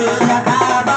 तुला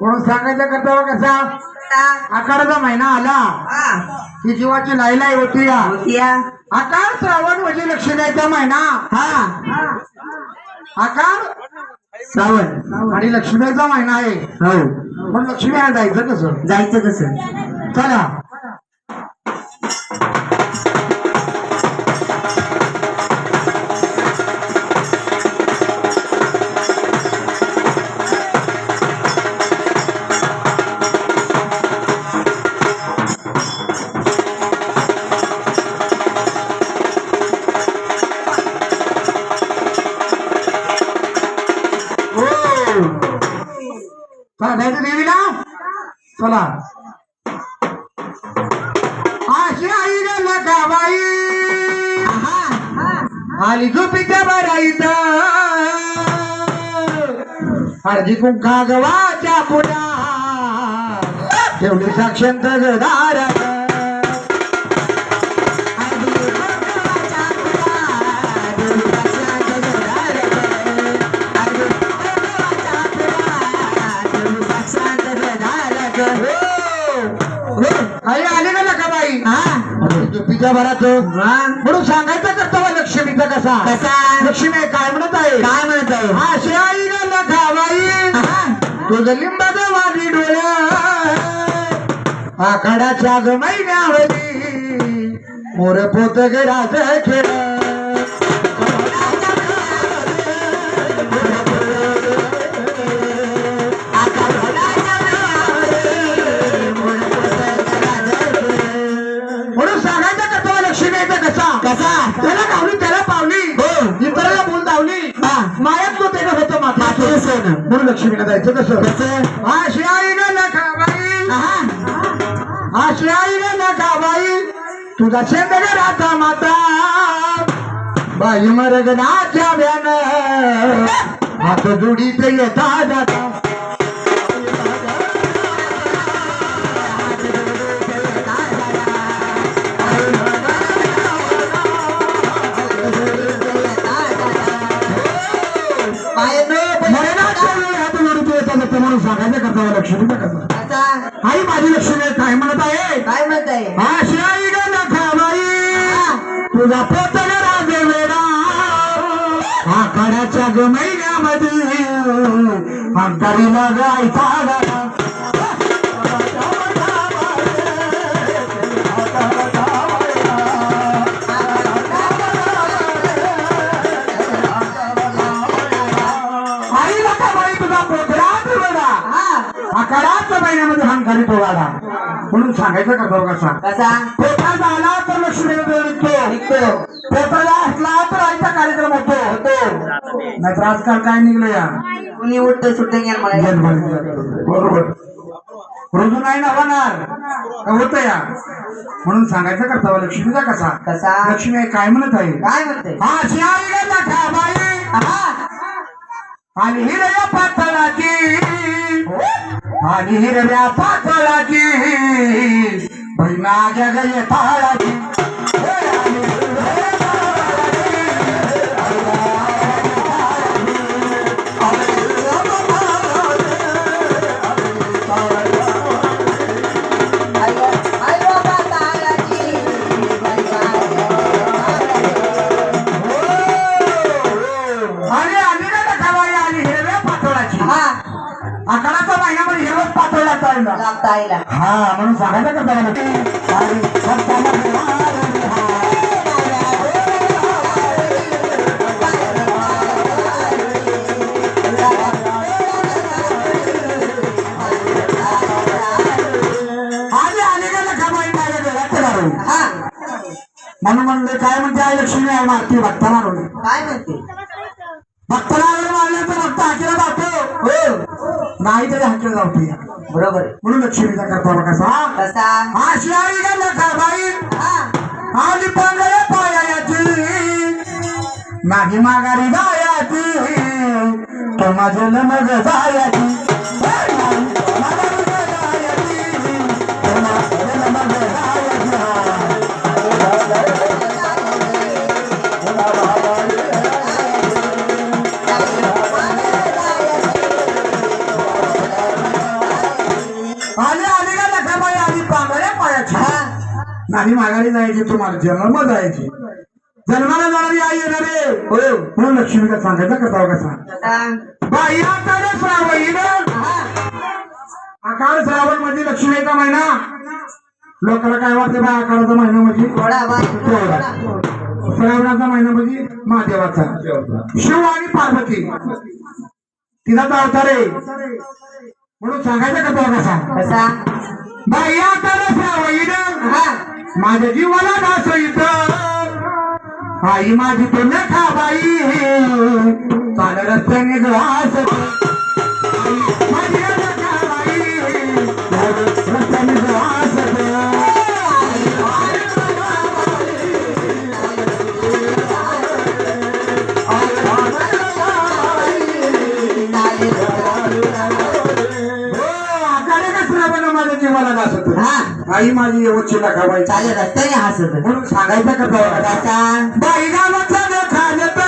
म्हणून सांगायचा करता कसा? आकाराचा महिना आला. ही. जीवाची लाईलाई होती या आकार श्रावण म्हणजे लक्ष्मीचा महिना. हा. आकार श्रावण आणि लक्ष्मीचा महिना आहे. हो. पण लक्ष्मी जायचं कसं? जायचं कसं? चला. चला जायचं देवीला? चला. अशी आई गेला गावाई आली झोपीच्या बराईत हळदी कुंका गव्हाच्या पुढ्या ठेवली साक्षांत गदार म्हणून सांगायचं कर्तव्य लक्ष्मीचा कसा? कसा? लक्ष्मी काय म्हणत आहे? काय म्हणत आहे? अशी आई गेला तुझं लिंबाचं वादी डोळ्या आखाडाच्या ग महिन्यावरी मोर पोत गराज खेळ म्हणून लक्ष्मीला जायचं कसं? कसं? अशी आई न खाबाई अशी आई न खाबाई तुझा शेंदग राहता माता. बाई मरगनाच्या व्यान. हात जोडीत येता जाता. कसा कसा आई माझी लक्ष्मी काय म्हणत आहे? काय म्हणताय अशी आई ग नखाबाई तुझा पोतग राजे वेडा आखाड्याच्या ग महिन्यामध्ये. अंतरीला गायचा नखाबाई तुझा पोतराज वेडा हा. आकाराच्या महिन्यामध्ये हंकारी तो गाडा म्हणून सांगायचं का तो कसा? कसा झाला तर लक्ष्मी निघतो. निघतो. असला तर आईचा कार्यक्रम होतो. होतो. नाहीतर आजकाल काय निघलं या कुणी उठतं सुटतं बरोबर. रोजू नाही ना होणार? होतं या म्हणून सांगायचं करता लक्ष्मीचा कसा? कसा? लक्ष्मी काय म्हणत आहे? काय म्हणते? हा हा आणि हिरव्या पातळाची. आणि हिरव्या पातळाची. बहिणा जग येताळाची आकाराचा महिन्यामध्ये हिरवत पातळ लागतो आईला. लागतं आईला हा म्हणून सांगायचं का त्याला आणि सत्ताला आली आली का नखाबाई माझ्या घरात राहून. हा. म्हणून म्हणले काय म्हणते आई लक्ष्मी आहे मारती भक्ताला काय म्हणते? भक्ताला आलं मारलं तर भक्त जातो हो नाही तरी हाकेला जावते बरोबर. आहे. म्हणून लक्ष्मीचा करता कसा कसा अशी आई का नखाबाई हा. आली पांगळे पायाची. नाही माघारी गायाची तो माझे मग जायाची. हा नाही माघारी जायची तुम्हाला जन्म जायची. जन्माला जाणारी आई येणार आहे. हो म्हणून लक्ष्मीला सांगायचा कसा कसा? बाई श्रावण आकाळ श्रावण म्हणजे लक्ष्मीचा महिना. लोकांना काय वाटते बा आकाळाचा महिना म्हणजे? श्रावणाचा महिना म्हणजे महादेवाचा. शिव आणि पार्वती. तिला अवतार आहे म्हणून सांगायचं का कसा कसा? बाई श्रावण माझ्या जीवाला दास इथं आई माझी तो नखा बाई. चाल रस्त्याने आई माझी नखा बाई चालेल रस्त्याने हसत म्हणून सांगायचं का गावाचा न खालत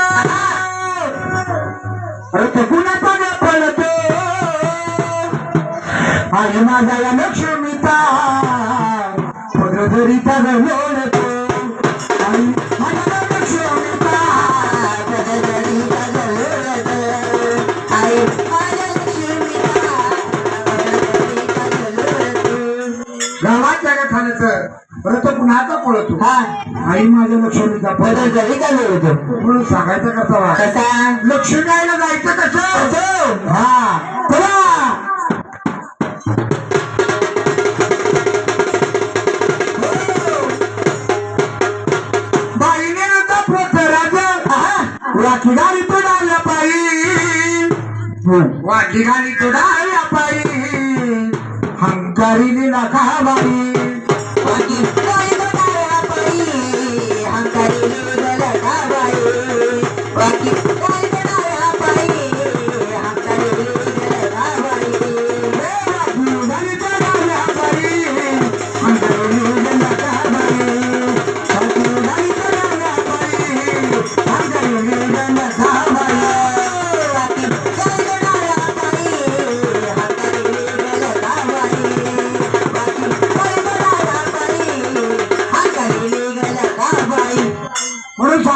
अरे तो कुणाचा न पळत आई माझा पदधरीचा न लोळतो पळतो हा. आई माझ्या लक्ष्मीचा पद जरी काय होतो? म्हणून सांगायचं कसं कसा? लक्ष्मी आईला जायचं कसं हा. चला. वाकी गाडी तुडाल्या पायी. हंकारीने नका बाई.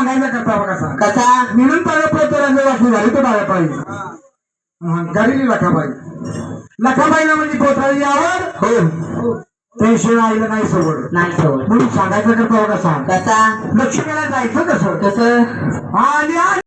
सांगायचा कसा? मिळून झाली तो लखाबाई. लखाबाईला म्हणजे पोतराची आवड हो. आईला नाही सवड नाही सवड म्हणून सांगायचं बघा सांग कसा? लक्ष्मीला जायचं कसं? कसं? आली